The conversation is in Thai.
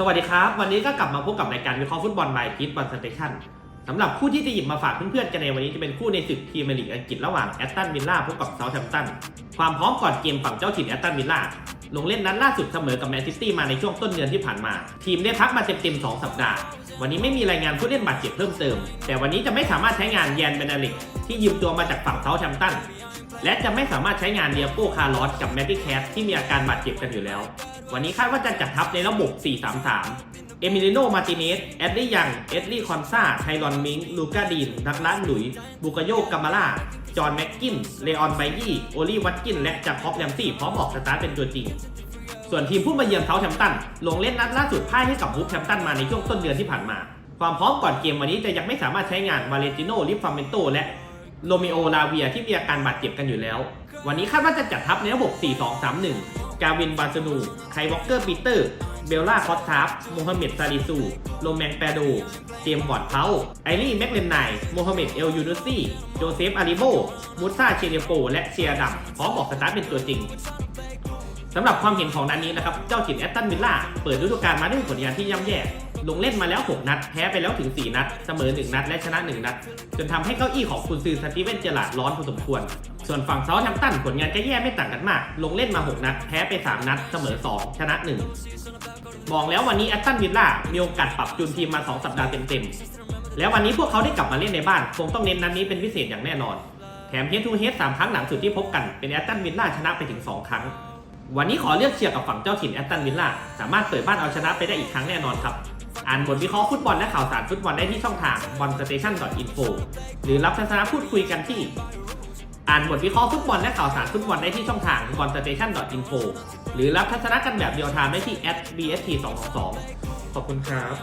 สวัสดีครับ วันนี้ก็กลับมาพบกับรายการวิเคราะห์ฟุตบอลไมค์พิทบอลสเตชันสำหรับคู่ที่จะหยิบมาฝากเพื่อนๆกันในวันนี้จะเป็นคู่ในศึกพรีเมียร์ลีกอังกฤษระหว่างแอตตันวิลล่าพบกับเซาท์แฮมป์ตันความพร้อมก่อนเกมฝั่งเจ้าถิ่นแอตตันวิลล่าลงเล่นนัดล่าสุดเสมอกับแมนซิตี้มาในช่วงต้นเดือนที่ผ่านมา ทีมได้พักมาเต็มๆ2สัปดาห์ วันนี้ไม่มีรายงานผู้เล่นบาดเจ็บเพิ่มเติม แต่วันนี้จะไม่สามารถใช้งานแยนเบนาลิกที่ยืมตัวมาจากฝั่งเซาท์แฮมป์ตันและจะไม่สามารถใช้งานเดียโก้คาร์ลอสกับแมตตี้แคสที่มีอาการบาดเจ็บกันอยู่แล้ว วันนี้คาดว่าจะจัดทัพในระบบ 4-3-3 เอมิลิโน มาติเนส แอดลี่ยัง เอ็ดลี่คอนซาไทรอนมิง ลูกาดีนดักลันหลุย บุกโยกามาล่า จอห์นแม็กกิน เลออนไบยี่ โอลี่วัตกิน และจากคอปแรมซี่พร้อมออกสตาร์ทเป็นตัวจริง ส่วนทีมผู้มาเยือนเทาแฮมป์ตัน ลงเล่นนัดล่าสุดพ่ายให้กับฮูฟแฮมป์ตันมาในช่วงต้นเดือนที่ผ่านมา ความพร้อมก่อนเกมวันนี้จะยังไม่สามารถใช้งานวาเลนติโนลิฟฟาเมนโตและโรเมโอลาเวียที่มีอาการบาดเจ็บกันอยู่แล้ว วันนี้คาดว่าจะจัดทัพในระบบ 4-2-3-1 กาวินบาซานู ไควอลเกอร์ปีเตอร์ เบลล่าคอสทาฟโมฮัมเหม็ดซาดิซู โรแมงแปโดเจมส์บอร์ดเพาไอรีแมกเลนไนโมฮัมเหม็ดเอลยูนุซี่ โจเซฟอาริโบมูซาเชเนโป และเชียร์ดัมพร้อมบอกสตาร์ทเป็นตัวจริงสำหรับความเห็นของนัดนี้นะครับ เจ้าถิ่นแอตตันวิลล่าเปิดฤดูกาลมาด้วยผลงานที่ย่ำแย่ ลงเล่นมาแล้ว 6 นัด แพ้ไปแล้วถึง 4 นัด เสมอ 1 นัด และชนะ 1 นัด จนทำให้เก้าอี้ของคุณซือสตีเวนเจอราร์ดร้อนพอสมควร ส่วนฝั่งเซาท์แฮมป์ตันผลงานก็แย่ไม่ต่างกันมาก ลงเล่นมา 6 นัด แพ้ไป 3 นัด เสมอ 2 ชนะ1บอกแล้ววันนี้แอตตันวิลล่ามีโอกาสปรับจูนทีมมา 2 สัปดาห์เต็มๆ แล้ววันนี้พวกเขาได้กลับมาเล่นในบ้าน คงต้องเน้นนัดนี้เป็นพิเศษอย่างแน่นอน แถมเฮดทูเฮดสามครั้งหลังสุดที่พบกันเป็นแอตตันวิลล่าชนะไปถึง 2 ครั้ง วันนี้ขอเลือกเชียร์กับฝั่งเจ้าถิ่นแอตตันวิลล่าสามารถเปิดบ้านเอาชนะไปได้อีกครั้งแน่นอนครับอ่านบทวิเคราะห์ฟุตบอลและข่าวสารฟุตบอลได้ที่ช่องทาง b o l s t a t i o n i n f o หรือรับทัศนะพูดคุยกันที่ อ่านบทวิเคราะห์ฟุตบอลและข่าวสารฟุตบอลได้ที่ช่องทาง b o l s t a t i o n i n f o หรือรับทัศนะกันแบบเดียลไทม์ได้ที่ @bst222 ขอบคุณครับ